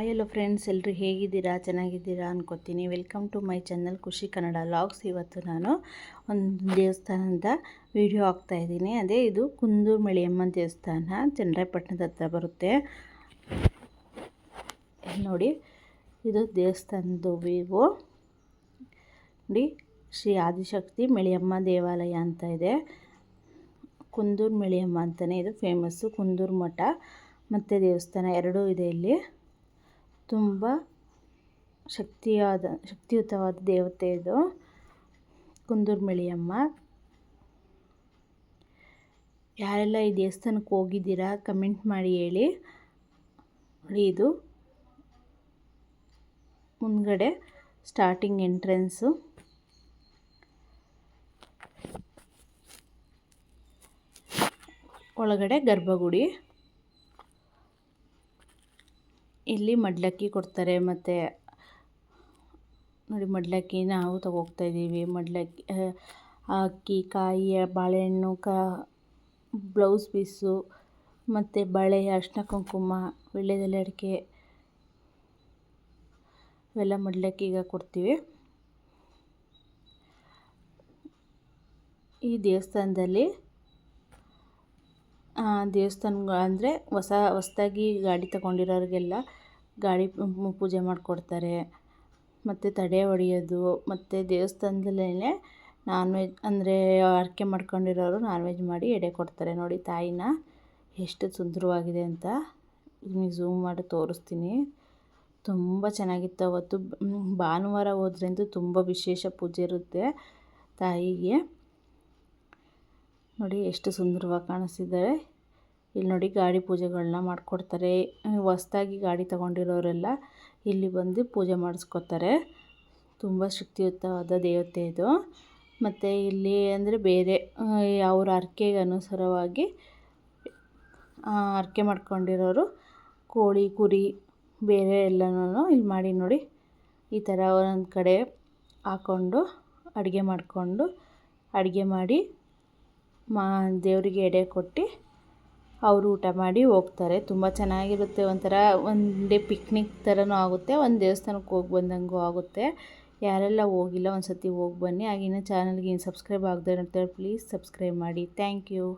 Hi hello friends ಎಲ್ಲರೂ ಹೇಗಿದ್ದೀರಾ? ಚೆನ್ನಾಗಿದ್ದೀರಾ ಅನ್ಕೋತೀನಿ. ವೆಲ್ಕಮ್ ಟು ಮೈ ಚಾನಲ್ ಖುಷಿ ಕನ್ನಡ ಲಾಗ್ಸ್ ಇವತ್ತು ನಾನು ಒಂದು ದೇವಸ್ಥಾನದ ವಿಡಿಯೋ ಹಾಕ್ತಾಯಿದ್ದೀನಿ ಅದೇ ಇದು ಕುಂದೂರು ಮಳಿಯಮ್ಮನ ದೇವಸ್ಥಾನ, ಚನ್ನರಾಯಪಟ್ಟಣದ ಹತ್ರ ಬರುತ್ತೆ. ನೋಡಿ, ಇದು ದೇವಸ್ಥಾನದ ವಿವೋ ನೋಡಿ, ಶ್ರೀ ಆದಿಶಕ್ತಿ ಮಳಿಯಮ್ಮ ದೇವಾಲಯ ಅಂತ ಇದೆ. ಕುಂದೂರು ಮೆಳಿಯಮ್ಮ ಅಂತಲೇ ಇದು ಫೇಮಸ್ಸು ಕುಂದೂರು ಮಠ. ಮತ್ತು ದೇವಸ್ಥಾನ ಎರಡೂ ಇದೆ ಇಲ್ಲಿ. ತುಂಬ ಶಕ್ತಿಯಾದ, ಶಕ್ತಿಯುತವಾದ ದೇವತೆ ಇದು. ಕುಂದೂರು ಮೆಳಿಯಮ್ಮ. ಯಾರೆಲ್ಲ ಈ ದೇವಸ್ಥಾನಕ್ಕೆ ಹೋಗಿದ್ದೀರಾ, ಕಮೆಂಟ್ ಮಾಡಿ ಹೇಳಿ. ನೋಡಿ ಇದು. ಮುಂದ್ಗಡೆ ಸ್ಟಾರ್ಟಿಂಗ್ ಎಂಟ್ರೆನ್ಸು ಒಳಗಡೆ ಗರ್ಭಗುಡಿ. ಇಲ್ಲಿ ಮಡ್ಲಕ್ಕಿ ಕೊಡ್ತಾರೆ, ಮತ್ತು ನೋಡಿ ಮಡ್ಲಕ್ಕಿ ನಾವು ತಗೋಗ್ತಾ ಇದ್ದೀವಿ. ಮಡ್ಲಕ್ಕಿ ಅಕ್ಕಿ, ಕಾಯಿ, ಬಾಳೆಹಣ್ಣು, ಕಾ, ಬ್ಲೌಸ್ ಪೀಸು, ಮತ್ತು ಬಳೆ ಅರ್ಶಿನ ಕುಂಕುಮ ವೀಳ್ಯದೆಲೆ ಅಡಿಕೆ, ಇವೆಲ್ಲ ಮಡ್ಲಕ್ಕಿಗೆ ಕೊಡ್ತೀವಿ. ಈ ದೇವಸ್ಥಾನದಲ್ಲಿ ದೇವಸ್ಥಾನ ಅಂದರೆ ಹೊಸ, ಹೊಸ್ದಾಗಿ ಗಾಡಿ ತಗೊಂಡಿರೋರಿಗೆಲ್ಲ ಗಾಡಿ ಪೂಜೆ ಮಾಡಿಕೊಡ್ತಾರೆ. ಮತ್ತು ತಡೆ ಹೊಡೆಯೋದು, ಮತ್ತು ದೇವಸ್ಥಾನದಲ್ಲೇ ನಾನ್ ವೆಜ್ ಅಂದರೆ ಹರಕೆ ಮಾಡ್ಕೊಂಡಿರೋರು ನಾನ್ ವೆಜ್ ಮಾಡಿ ಎಡೆ ಕೊಡ್ತಾರೆ. ನೋಡಿ ತಾಯಿನ ಎಷ್ಟು ಸುಂದರವಾಗಿದೆ ಅಂತ ನಿಮಗೆ ಝೂಮ್ ಮಾಡಿ ತೋರಿಸ್ತೀನಿ. ತುಂಬ ಚೆನ್ನಾಗಿತ್ತು ಅವತ್ತು. ಭಾನುವಾರ ಹೋದ್ರಂತೂ ತುಂಬ ವಿಶೇಷ ಪೂಜೆ ಇರುತ್ತೆ ತಾಯಿಗೆ. ನೋಡಿ ಎಷ್ಟು ಸುಂದರವಾಗಿ ಕಾಣಿಸ್ತಿದ್ದಾರೆ ಇಲ್ಲಿ ನೋಡಿ ಗಾಡಿ ಪೂಜೆಗಳನ್ನ ಮಾಡಿಕೊಡ್ತಾರೆ. ಹೊಸ್ದಾಗಿ ಗಾಡಿ ತಗೊಂಡಿರೋರೆಲ್ಲ ಇಲ್ಲಿ ಬಂದು ಪೂಜೆ ಮಾಡಿಸ್ಕೊತಾರೆ. ತುಂಬ ಶಕ್ತಿಯುತವಾದ ದೇವತೆ ಇದು. ಮತ್ತು ಇಲ್ಲಿ ಅಂದರೆ ಬೇರೆ ಅವ್ರ ಹರಕೆಗೆ ಅನುಸಾರವಾಗಿ ಹರಕೆ ಮಾಡ್ಕೊಂಡಿರೋರು ಕೋಳಿ, ಕುರಿ, ಬೇರೆ ಎಲ್ಲನೂ ಇಲ್ಲಿ ಮಾಡಿ ನೋಡಿ ಈ ಥರ ಒಂದೊಂದು ಕಡೆ ಹಾಕ್ಕೊಂಡು ಅಡುಗೆ ಮಾಡಿಕೊಂಡು ಅಡುಗೆ ಮಾಡಿ ಮಾ ದೇವರಿಗೆ ಎಡೆ ಕೊಟ್ಟು ಅವರು ಊಟ ಮಾಡಿ ಹೋಗ್ತಾರೆ. ತುಂಬ ಚೆನ್ನಾಗಿರುತ್ತೆ ಒಂಥರ ಒಂದು ಡೇ ಪಿಕ್ನಿಕ್ ಥರನೂ ಆಗುತ್ತೆ. ಒಂದು ದೇವಸ್ಥಾನಕ್ಕೆ ಹೋಗಿ ಬಂದಂಗೂ ಆಗುತ್ತೆ. ಯಾರೆಲ್ಲ ಹೋಗಿಲ್ಲ ಒಂದು ಸತಿ ಹೋಗಿ ಬನ್ನಿ ಆಗಿನ ಚಾನಲ್ಗೆ ಸಬ್ಸ್ಕ್ರೈಬ್ ಆಗದೆ ಇರುತ್ತೆ ಪ್ಲೀಸ್ ಸಬ್ಸ್ಕ್ರೈಬ್ ಮಾಡಿ. Thank you